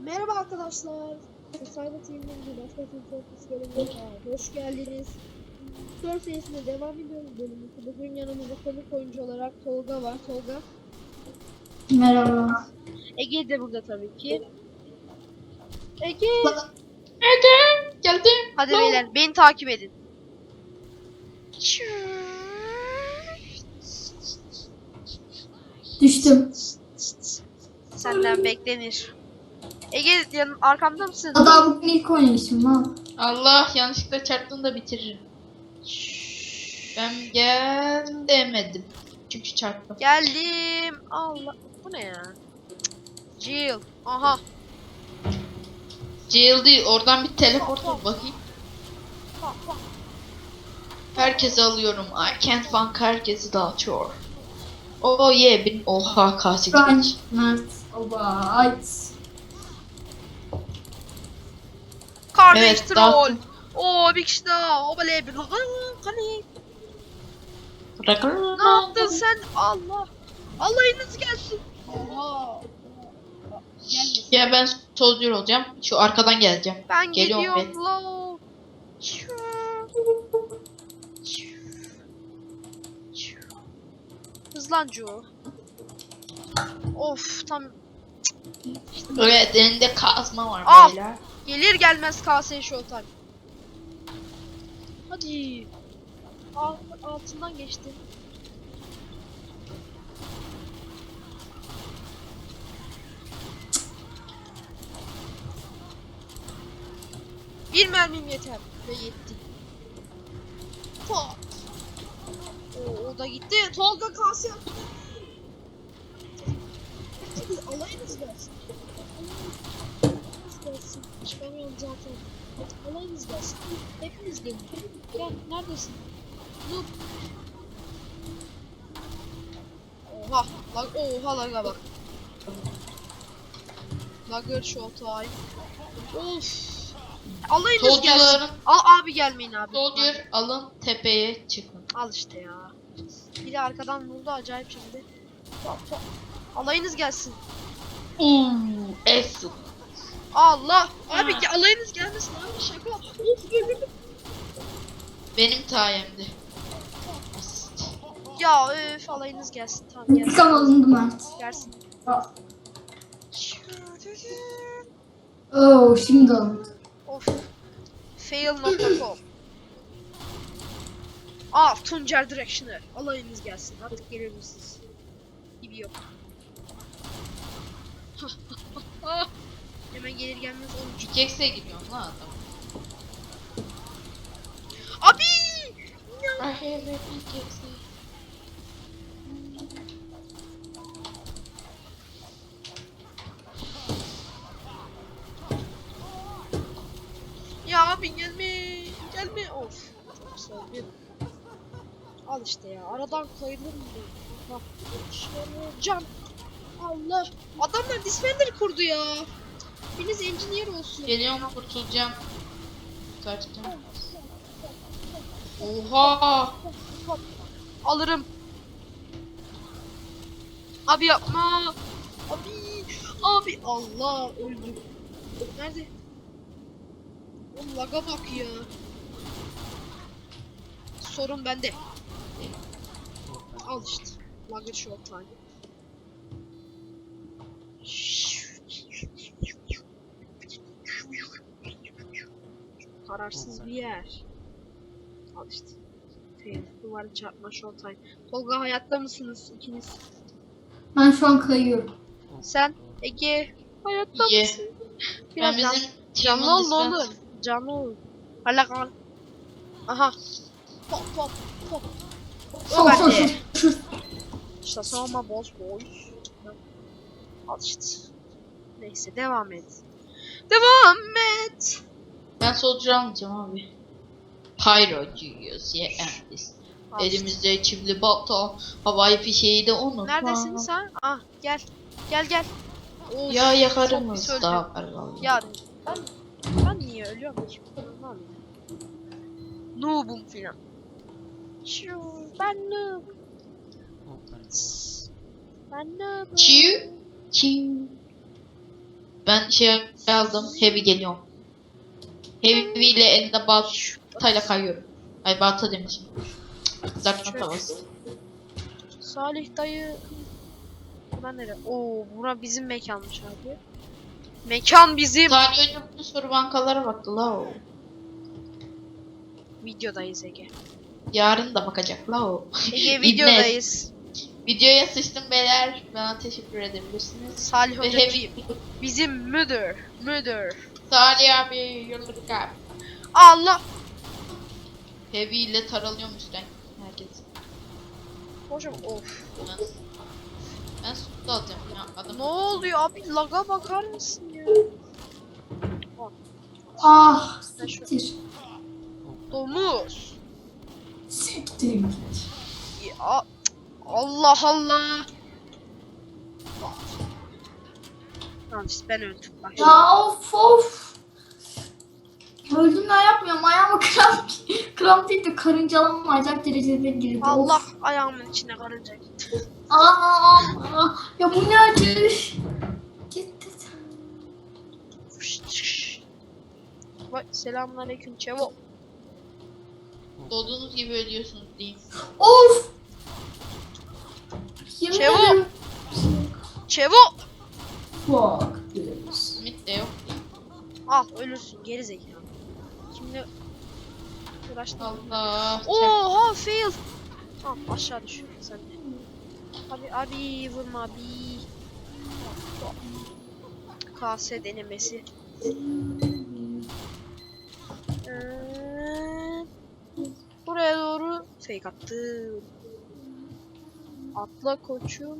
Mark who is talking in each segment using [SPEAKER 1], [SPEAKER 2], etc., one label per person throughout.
[SPEAKER 1] Merhaba arkadaşlar. Cyber TV'nin bir başka bir podcast bölümüne hoş geldiniz. Surface'ine devam ediyoruz bölümümüzü. Bugün yanımızda konuk oyuncu olarak Tolga var. Tolga.
[SPEAKER 2] Merhaba.
[SPEAKER 1] Ege de burada tabii ki. Ege.
[SPEAKER 2] Geldim. Geldim.
[SPEAKER 1] Hadi beyler beni takip edin.
[SPEAKER 2] Düştüm.
[SPEAKER 1] Senden beklenir. Ege yan arkamda mısın?
[SPEAKER 2] Adam bugün ilk oynayışım lan.
[SPEAKER 3] Allah yanlışlıkla çarptın da bitiririm. Ben gel demedim. Çünkü çarptım.
[SPEAKER 1] Geldim. Allah. Bu ne ya? Jill. Aha.
[SPEAKER 3] Jail değil oradan bir teleport bul bakayım. Herkesi alıyorum. I can't funk herkesi dağıtıyor. Oh yeah bin oha geç.
[SPEAKER 2] Mert. Oba. Ait.
[SPEAKER 1] Kardeş
[SPEAKER 3] Evet,
[SPEAKER 1] troll. Oo bir kişi daha. Obale bir. Hani. Ne yaptın sen? Allah. Allah'ınız gelsin. Oha. Gelmesin.
[SPEAKER 3] Ya ben soldier olacağım. Şu arkadan geleceğim.
[SPEAKER 1] Ben
[SPEAKER 3] Geliyorum
[SPEAKER 1] gidiyorum lo. Hızlan. Of tam
[SPEAKER 3] Evet elinde kazma var
[SPEAKER 1] Al.
[SPEAKER 3] beyler.
[SPEAKER 1] gelir gelmez KS Showtime. Hadi. Alt, altından geçti. Bir mermim yeter ve yetti. Oo, o da gitti. Tolga KS. Hadi alayınız gelsin. Gelsin. Çıkamıyorum zaten. Alayınız gelsin. Hepiniz gelin. Gel neredesin? Noob. Oha. Lag oha laga bak. Lagger Showtime. Of. Alayınız gelsin.
[SPEAKER 3] Soldier'ların
[SPEAKER 1] Al abi gelmeyin abi.
[SPEAKER 3] soldier alın tepeye çıkın.
[SPEAKER 1] Al işte ya. Biri arkadan vurdu acayip şimdi. Alayınız gelsin.
[SPEAKER 3] Uuu Esu.
[SPEAKER 1] Allah. Abi
[SPEAKER 3] Ha.
[SPEAKER 1] alayınız gelmesin abi şaka.
[SPEAKER 3] Benim sayemde. Asist.
[SPEAKER 1] Ya öf alayınız gelsin. Tamam gelsin.
[SPEAKER 2] İntikam alındı Mert.
[SPEAKER 1] Gelsin.
[SPEAKER 2] Oo şimdi alındı.
[SPEAKER 1] Of. Fail.com Aa Tuncer Directioner. Alayınız gelsin. Artık gelir misiniz? Gibi yok. Hemen gelir gelmez olmuş.
[SPEAKER 3] Pickaxe'e gidiyorum lan adam.
[SPEAKER 1] Abi!
[SPEAKER 3] I have a pickaxe.
[SPEAKER 1] Ya abi gelme. Gelme. Of. Çok. Bir- Al işte ya. Aradan kayılır mı? bu? Bak. Şöyle can. Allah. Adamlar Disfender kurdu ya. Biriniz engineer olsun.
[SPEAKER 3] Geliyorum kurtulacağım. Kaçtım. Oha!
[SPEAKER 1] Alırım. Abi yapma. Abi. Abi. Allah öldüm. Nerede? Oğlum laga bak ya. Sorun bende. Al işte. Lagger short time. Kararsız bir yer. Al işte. Fail. Duvarı çarpma time. Tolga hayatta mısınız ikiniz?
[SPEAKER 2] Ben şu an kayıyorum.
[SPEAKER 1] Sen Ege hayatta
[SPEAKER 3] Ye.
[SPEAKER 1] mısın?
[SPEAKER 3] Ben
[SPEAKER 1] Biraz can,
[SPEAKER 3] bizim
[SPEAKER 1] canlı ol oğlum. Canlı ol. Hala kal. Aha. Pop pop pop.
[SPEAKER 2] Sol sol sol.
[SPEAKER 1] İşte savunma boss boy. Al işte. Neyse devam et. Devam et.
[SPEAKER 3] Ben soldier almayacağım abi. Pyro diyoruz ya endis. Elimizde çivili balta, havai fişeği de unutma.
[SPEAKER 1] Neredesin sen? Ah gel. Gel gel. Of,
[SPEAKER 3] Ya yakarım vallahi.
[SPEAKER 1] Ya ben, ben niye ölüyorum hiç ya. Noob'um filan. Şu ben noob. Ben noob'um.
[SPEAKER 3] Çiu, çiu. Ben şey aldım. Heavy geliyorum. Heavy ile elinde baltayla kayıyorum. Ay balta demişim. Kızartma tavası.
[SPEAKER 1] Salih dayı. Bura nere? Oo bura bizim mekanmış abi. Mekan bizim.
[SPEAKER 3] Salih önce bütün soru bankalara baktı la o.
[SPEAKER 1] Videodayız Ege.
[SPEAKER 3] Yarın da bakacak la o.
[SPEAKER 1] Ege videodayız.
[SPEAKER 3] Videoya sıçtım beyler. Bana teşekkür edebilirsiniz.
[SPEAKER 1] Salih Hoca
[SPEAKER 3] Heavy.
[SPEAKER 1] Bizim müdür. Müdür.
[SPEAKER 3] Salih abi yıllık abi.
[SPEAKER 1] Allah.
[SPEAKER 3] Heavy ile taralıyormuş renk. Herkes.
[SPEAKER 1] Hocam of.
[SPEAKER 3] Ben, ben su da alacağım ya. Adam
[SPEAKER 1] Ne oluyor abi? Laga bakar mısın ya?
[SPEAKER 2] Ah siktir.
[SPEAKER 1] Domuz.
[SPEAKER 2] Siktir.
[SPEAKER 1] Ya, Allah Allah. Tamam ben öldüm. Bak.
[SPEAKER 2] Ya of of. Öldüm ben yapmıyorum. Ayağıma kramp, kramp değil de karıncalanmayacak derecede girdi. Of.
[SPEAKER 1] Allah ayağımın içine karınca gitti.
[SPEAKER 2] Aa, aa, ya bu ne acı. Gitti.
[SPEAKER 1] Bak selamünaleyküm Çevo.
[SPEAKER 3] doğduğunuz gibi ölüyorsunuz diyeyim.
[SPEAKER 2] Of. Yemin ederim.
[SPEAKER 1] Çevo.
[SPEAKER 2] Fuck this.
[SPEAKER 3] Ümit de yok.
[SPEAKER 1] Al ölürsün geri zekalı. Kimle uğraştın?
[SPEAKER 3] Allah.
[SPEAKER 1] Oha fail. Tamam aşağı düş sen de. Abi abi vurma abi. KS denemesi. Ee, buraya doğru fake attım. Atla koçum.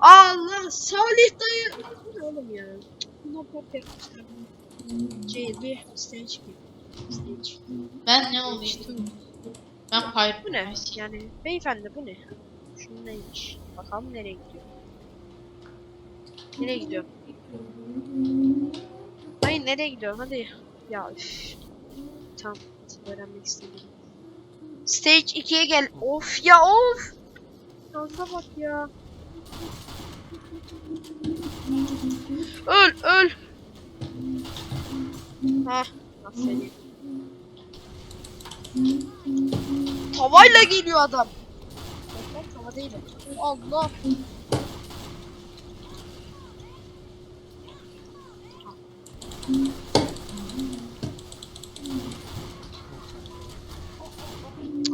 [SPEAKER 1] Allah Salih dayı. Ne oğlum ya? Buna pop yapmışlar. C1 stage gibi. Stage.
[SPEAKER 3] Ben ne olayım? Ben Pyro.
[SPEAKER 1] Bu ne? Yani beyefendi bu ne? Şu neymiş? Bakalım nereye gidiyor? Nereye gidiyor? Hayır nereye gidiyor? Hadi. Ya üf. Tamam. Öğrenmek istedim. Stage 2'ye gel. Of ya of. Şansa bak ya. Öl öl. Hah. Aferin. Tavayla geliyor adam. Yok tava değil. Allah.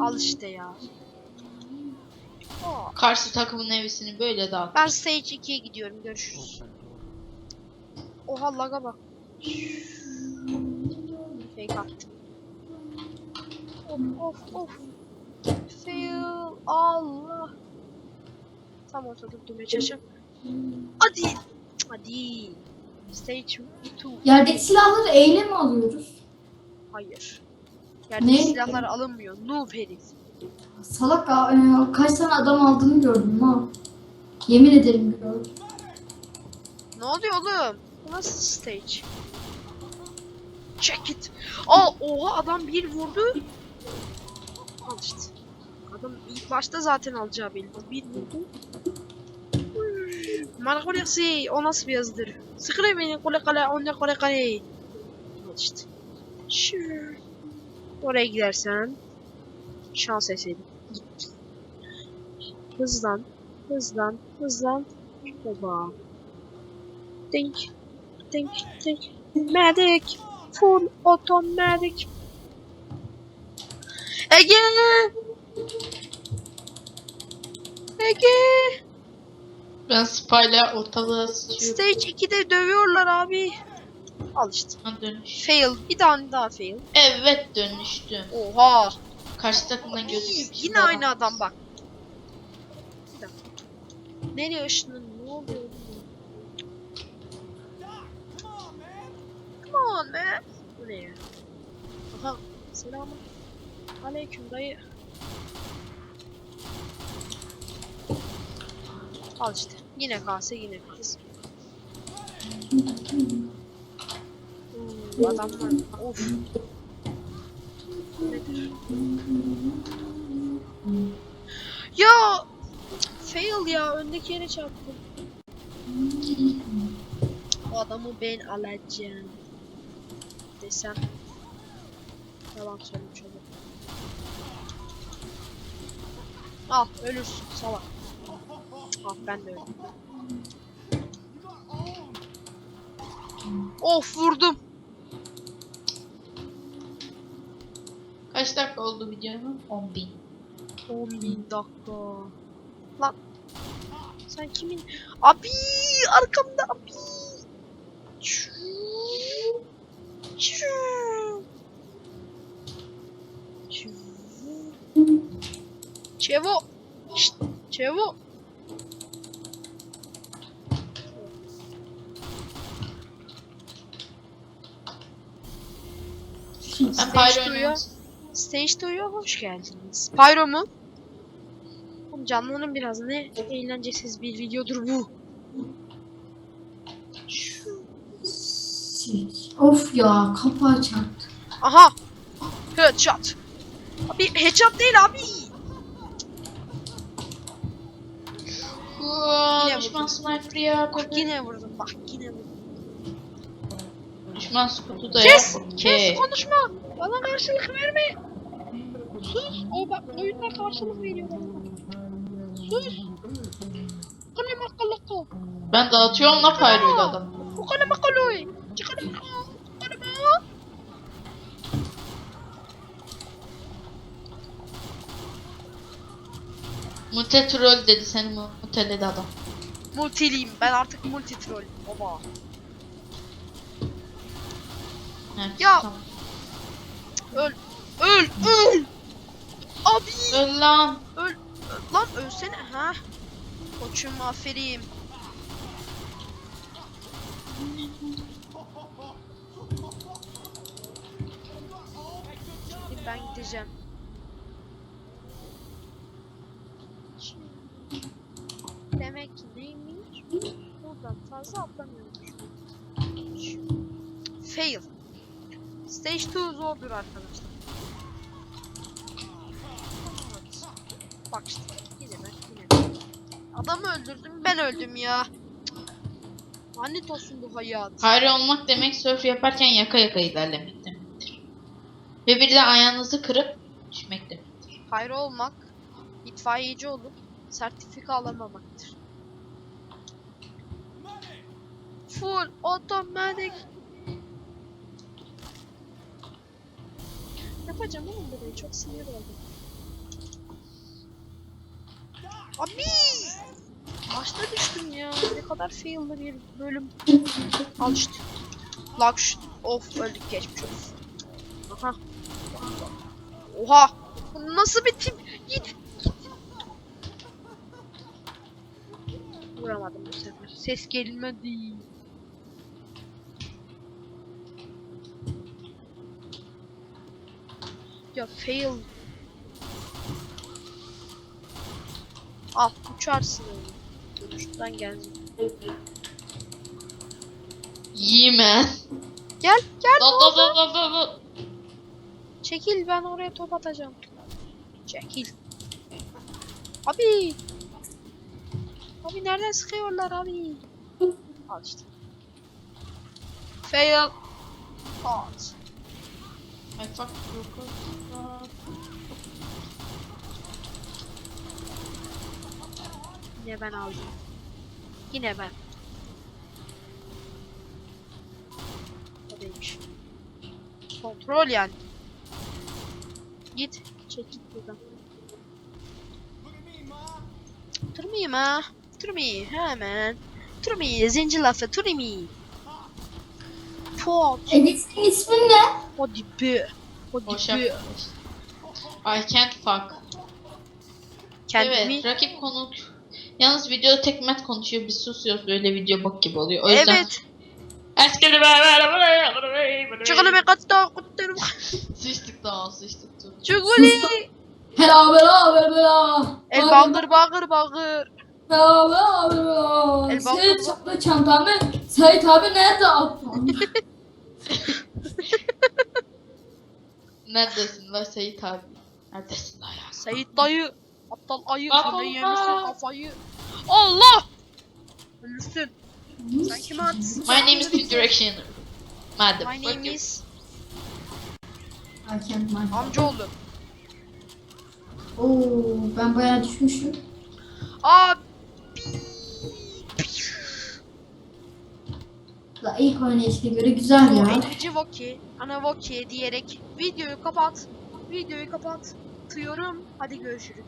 [SPEAKER 1] Al işte ya.
[SPEAKER 3] Karşı takımın evisini böyle dağıt.
[SPEAKER 1] Ben stage 2'ye gidiyorum. Görüşürüz. Oha laga bak. Fake attım. Of of of. Fail. Allah. Tam ortada durmaya çalışacağım. Hadi. Hadi. Stage 2.
[SPEAKER 2] Yerdeki silahları eyle mi alıyoruz?
[SPEAKER 1] Hayır. Yerdeki
[SPEAKER 2] Ne?
[SPEAKER 1] silahlar alınmıyor. Noob herif.
[SPEAKER 2] Salak ya, e, kaç tane adam aldığını gördüm ha. Yemin ederim gördüm.
[SPEAKER 1] Ne oluyor oğlum? Bu nasıl stage? Check it. Aa oha adam bir vurdu. Al işte. Adam ilk başta zaten alacağı belli. Bir vurdu. Bana koleksi o nasıl bir yazıdır? Sıkırı beni kole kale onne kole kale. Al işte. Şu. Oraya gidersen şans eseri. Hızlan. Hızlan. Hızlan. Oba. Think. Think. Think. Medic. Full automatic. Ege. Ege.
[SPEAKER 3] Ben Spy'la ortalığa sıçıyorum.
[SPEAKER 1] Stage 2'de dövüyorlar abi. Al işte.
[SPEAKER 3] Ha, dönüş.
[SPEAKER 1] Fail. Bir tane daha fail.
[SPEAKER 3] Evet dönüştüm.
[SPEAKER 1] Oha.
[SPEAKER 3] Karşı takımdan gözüküyor.
[SPEAKER 1] Yine aynı adam bak. Bir dakika. Nereye ışının? Ne oluyor? Come on man. Bu ne ya? Aha. Selamun. Aleyküm dayı. Al işte. Yine kase yine kase. Hmm, adamlar. Of. Nedir? Ya fail ya öndeki yere çarptım. adamı ben alacağım. Desem. Yalan söylemiş olurum. Al ölürsün salak. Ah ben de öldüm. Of vurdum.
[SPEAKER 3] Kaç dakika oldu videonun? 10 bin.
[SPEAKER 1] 10 bin dakika. Lan. Sen kimin? Abi arkamda abi. Çuu. Çuu. Çuu. Çevo. Şşt, Çevo.
[SPEAKER 3] Ben oynuyorum.
[SPEAKER 1] Stage 2'ya hoş geldiniz. Pyro mu? Oğlum canlanın biraz ne eğlencesiz bir videodur bu. Şu-
[SPEAKER 2] Of ya kapağı çarptı.
[SPEAKER 1] Aha! Headshot. Abi headshot değil abi. Yine
[SPEAKER 3] düşman sniper ya.
[SPEAKER 1] Bak yine vurdum bak yine vurdum.
[SPEAKER 3] Düşman skutu da
[SPEAKER 1] Kes! Kes konuşma. Bana karşılık verme. Sus. O bak oyunda karşılık veriyor bana. Sus. Kalem akıllı
[SPEAKER 3] Ben dağıtıyorum la Pyro'yla adam.
[SPEAKER 1] O kalem akıllı. Çıkarım. Kalem
[SPEAKER 3] Mute troll dedi seni muteledi adam.
[SPEAKER 1] Multiliyim. Ben artık multi troll. Baba.
[SPEAKER 3] Evet,
[SPEAKER 1] Ya!
[SPEAKER 3] Tamam.
[SPEAKER 1] Öl. Öl. Öl.
[SPEAKER 3] Öl lan.
[SPEAKER 1] Öl. Lan ölsene. Ha. Koçum aferin. Şimdi ben gideceğim. Demek ki neymiş? Buradan fazla atlamıyormuş. Fail. Stage 2 zordur arkadaşlar. Bak işte yine ben yine ben. Adamı öldürdüm ben öldüm ya. Lanet olsun bu hayat.
[SPEAKER 3] Pyro olmak demek surf yaparken yaka yaka ilerlemek demektir. Ve bir de ayağınızı kırıp düşmek demektir.
[SPEAKER 1] Pyro olmak, itfaiyeci olup sertifika alamamaktır. Full otomatik. Yapacağım oğlum burayı çok sinir oldum. Abi! Başta düştüm ya. Ne kadar fail'lı bir bölüm. Al işte. Lag şu- Of öldük geçmiş olsun. Aha. Oha! Nasıl bir tip? Git. git. Vuramadım bu sefer. Ses gelmedi. Ya fail. Al uçarsın öyle. Dönüşten gelecek.
[SPEAKER 3] Yemen.
[SPEAKER 1] Gel gel.
[SPEAKER 3] Da da da da da.
[SPEAKER 1] Çekil ben oraya top atacağım. Çekil. Abi. Abi nereden sıkıyorlar abi? Al işte. Fail. At.
[SPEAKER 3] I fuck
[SPEAKER 1] Yine ben aldım. Yine ben. O değilmiş. Kontrol yani. Git. Çek git buradan. Turmi ha. Turmi hemen. Turmi zincir lafı Turmi. Pot.
[SPEAKER 2] Edit'in ismin ne?
[SPEAKER 1] Hadi be. Hadi
[SPEAKER 3] Boş
[SPEAKER 1] be.
[SPEAKER 3] yapma. I can't fuck.
[SPEAKER 1] Kendimi.
[SPEAKER 3] Evet, rakip konuk. Yalnız videoda tek Mert konuşuyor, biz susuyoruz. Böyle video bok gibi oluyor. O yüzden
[SPEAKER 1] Evet.
[SPEAKER 3] Eskili
[SPEAKER 1] Çıkalım bir katta kutlarım.
[SPEAKER 3] Sıçtık daha sıçtık dur.
[SPEAKER 1] Çuguli.
[SPEAKER 2] Hela bela bela.
[SPEAKER 1] El bağır bağır bağır.
[SPEAKER 2] Bela bela bela.
[SPEAKER 1] Balkon-
[SPEAKER 2] çaplı çantamı Sait abi nerede attın?
[SPEAKER 3] Neredesin la Seyit abi? Neredesin la ya?
[SPEAKER 1] Seyit dayı. Aptal ayı.
[SPEAKER 3] Bak
[SPEAKER 1] Sen de
[SPEAKER 3] Allah.
[SPEAKER 1] yemişsin kafayı. Allah. Ölürsün. Sen kime artistlik
[SPEAKER 3] My name is
[SPEAKER 1] yaptın?
[SPEAKER 3] New Directioner. Madem.
[SPEAKER 1] My name is
[SPEAKER 2] I can't mind.
[SPEAKER 1] amcaoğlu.
[SPEAKER 2] Oo ben bayağı düşmüşüm.
[SPEAKER 1] Abi
[SPEAKER 2] La ilk oynayışına göre güzel ya.
[SPEAKER 1] enerji voki, ana voki diyerek videoyu kapat. Videoyu kapat. Tıyorum. Hadi görüşürüz.